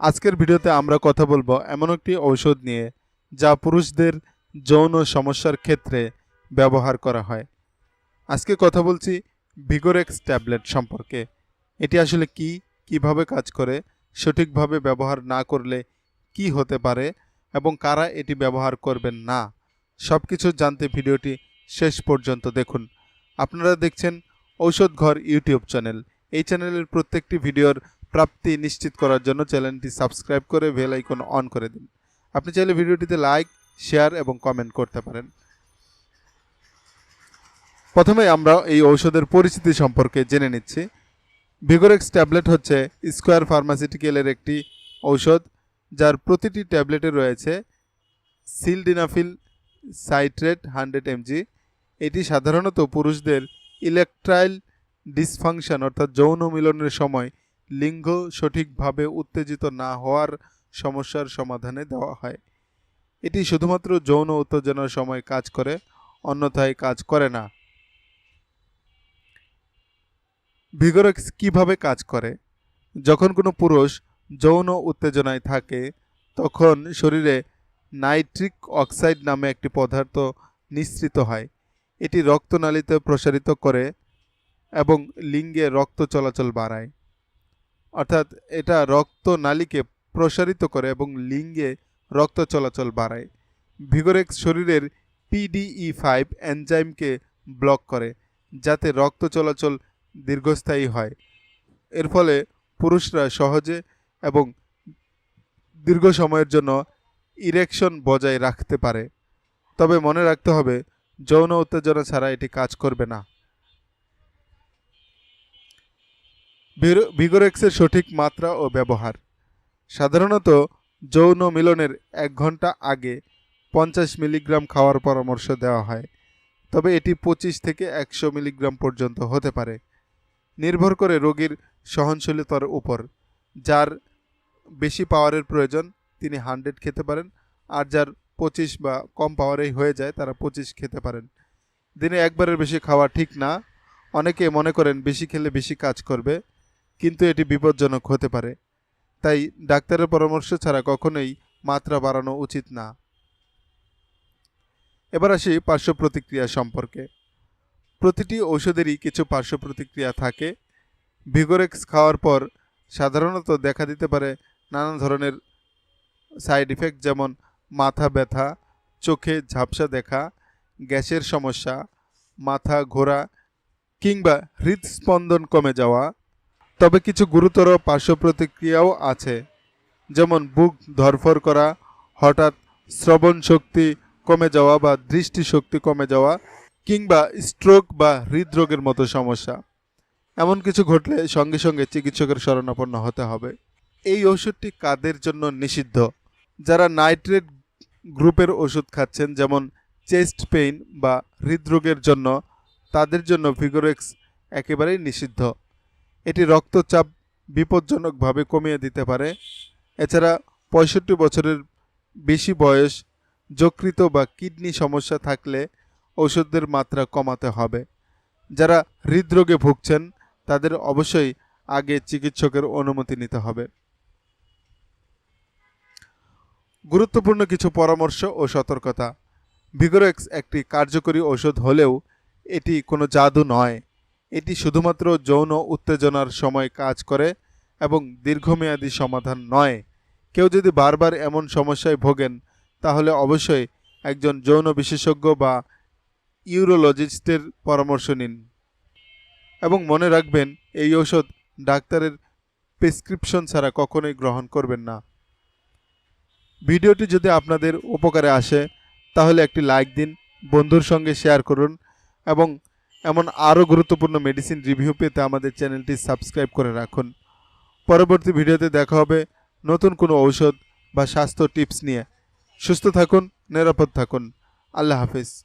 আজকের ভিডিওতে আমরা কথা বলব এমন একটি ঔষধ নিয়ে, যা পুরুষদের যৌন সমস্যার ক্ষেত্রে ব্যবহার করা হয়। আজকে কথা বলছি ভিগোরেক্স ট্যাবলেট সম্পর্কে। এটি আসলে কি, কীভাবে কাজ করে, সঠিকভাবে ব্যবহার না করলে কি হতে পারে, এবং কারা এটি ব্যবহার করবেন না সব কিছু জানতে ভিডিওটি শেষ পর্যন্ত দেখুন। আপনারা দেখছেন ঔষধ ঘর ইউটিউব চ্যানেল। এই চ্যানেলের প্রত্যেকটি ভিডিওর প্রাপ্তি নিশ্চিত করার জন্য চ্যানেলটি সাবস্ক্রাইব করে বেল আইকন অন করে দিন। আপনি চাইলে ভিডিওটিতে লাইক, শেয়ার এবং কমেন্ট করতে পারেন। প্রথমে আমরা এই ঔষধের পরিচিতি সম্পর্কে জেনে নিচ্ছি। ভিগোরেক্স ট্যাবলেট হচ্ছে স্কোয়ার ফার্মাসিউটিক্যালের একটি ঔষধ, যার প্রতিটি ট্যাবলেটে রয়েছে সিলডিনাফিল সাইট্রেট হান্ড্রেড এমজি। এটি সাধারণত পুরুষদের ইলেকট্রাইল ডিসফাংশন অর্থাৎ যৌন মিলনের সময় লিঙ্গ সঠিকভাবে উত্তেজিত না হওয়ার সমস্যার সমাধানে দেওয়া হয়। এটি শুধুমাত্র যৌন উত্তেজনার সময় কাজ করে, অন্যথায় কাজ করে না। ভিগোরেক্স কীভাবে কাজ করে? যখন কোনো পুরুষ যৌন উত্তেজনায় থাকে, তখন শরীরে নাইট্রিক অক্সাইড নামে একটি পদার্থ নিঃসৃত হয়। এটি রক্তনালীতে প্রসারিত করে এবং লিঙ্গে রক্ত চলাচল বাড়ায়। অর্থাৎ এটা রক্তনালীকে প্রসারিত করে এবং লিঙ্গে রক্ত চলাচল বাড়ায়। ভিগোরেক্স শরীরের পিডিই ফাইভ এনজাইমকে ব্লক করে, যাতে রক্ত চলাচল দীর্ঘস্থায়ী হয়। এর ফলে পুরুষরা সহজে এবং দীর্ঘ সময়ের জন্য ইরেকশন বজায় রাখতে পারে। তবে মনে রাখতে হবে, যৌন উত্তেজনা ছাড়া এটি কাজ করবে না। ভিগোরেক্সের সঠিক মাত্রা ও ব্যবহার। সাধারণত যৌন মিলনের এক ঘণ্টা আগে পঞ্চাশ মিলিগ্রাম খাওয়ার পরামর্শ দেওয়া হয়, তবে এটি পঁচিশ থেকে একশো মিলিগ্রাম পর্যন্ত হতে পারে। নির্ভর করে রোগীর সহনশীলতার উপর। যার বেশি পাওয়ারের প্রয়োজন, তিনি হান্ড্রেড খেতে পারেন, আর যার পঁচিশ বা কম পাওয়ারেই হয়ে যায়, তারা পঁচিশ খেতে পারেন। দিনে একবারের বেশি খাওয়া ঠিক না। অনেকে মনে করেন বেশি খেলে বেশি কাজ করবে। কিন্তু এটি বিপজ্জনক হতে পারে। তাই ডাক্তারের পরামর্শ ছাড়া কখনোই মাত্রা বাড়ানো উচিত না। এবার আসি পার্শ্ব প্রতিক্রিয়া সম্পর্কে। প্রতিটি ঔষধেরই কিছু পার্শ্ব প্রতিক্রিয়া থাকে। ভিগোরেক্স খাওয়ার পর সাধারণত দেখা দিতে পারে নানা ধরনের সাইড ইফেক্ট যেমন মাথা ব্যথা, চোখে ঝাপসা দেখা, গ্যাসের সমস্যা, মাথা ঘোরা কিংবা হৃদস্পন্দন কমে যাওয়া তবে কিছু গুরুতর পার্শ্ব প্রতিক্রিয়াও আছে, যেমন বুক ধরফর করা, হঠাৎ শ্রবণ শক্তি কমে যাওয়া বা দৃষ্টি শক্তি কমে যাওয়া, কিংবা স্ট্রোক বা হৃদরোগের মতো সমস্যা। এমন কিছু ঘটলে সঙ্গে সঙ্গে চিকিৎসকের শরণাপন্ন হতে হবে। এই ওষুধটি কাদের জন্য নিষিদ্ধ? যারা নাইট্রেট গ্রুপের ওষুধ খাচ্ছেন, যেমন চেস্ট পেইন বা হৃদরোগের জন্য, তাদের জন্য ভিগোরেক্স একেবারেই নিষিদ্ধ। এটি রক্তচাপ বিপজ্জনকভাবে কমিয়ে দিতে পারে। এছাড়া পঁয়ষট্টি বছরের বেশি বয়স যকৃত বা কিডনি সমস্যা থাকলে ওষুধের মাত্রা কমাতে হবে। যারা হৃদরোগে ভুগছেন, তাদের অবশ্যই আগে চিকিৎসকের অনুমতি নিতে হবে। গুরুত্বপূর্ণ কিছু পরামর্শ ও সতর্কতা। ভিগোরেক্স একটি কার্যকরী ঔষধ হলেও এটি কোনো জাদু নয়। এটি শুধুমাত্র যৌন উত্তেজনার সময় কাজ করে এবং দীর্ঘমেয়াদী সমাধান নয়। কেউ যদি বারবার এমন সমস্যায় ভোগেন, তাহলে অবশ্যই একজন যৌন বিশেষজ্ঞ বা ইউরোলজিস্টের পরামর্শ নিন। এবং মনে রাখবেন, এই ঔষধ ডাক্তারের প্রেসক্রিপশন ছাড়া কখনোই গ্রহণ করবেন না। ভিডিওটি যদি আপনাদের উপকারে আসে, তাহলে একটি লাইক দিন, বন্ধুর সঙ্গে শেয়ার করুন এবং এমন আরও গুরুত্বপূর্ণ মেডিসিন রিভিউ পেতে আমাদের চ্যানেলটি সাবস্ক্রাইব করে রাখুন। পরবর্তী ভিডিওতে দেখা হবে নতুন কোনো ঔষধ বা স্বাস্থ্য টিপস নিয়ে। সুস্থ থাকুন, নিরাপদ থাকুন। আল্লাহ হাফিজ।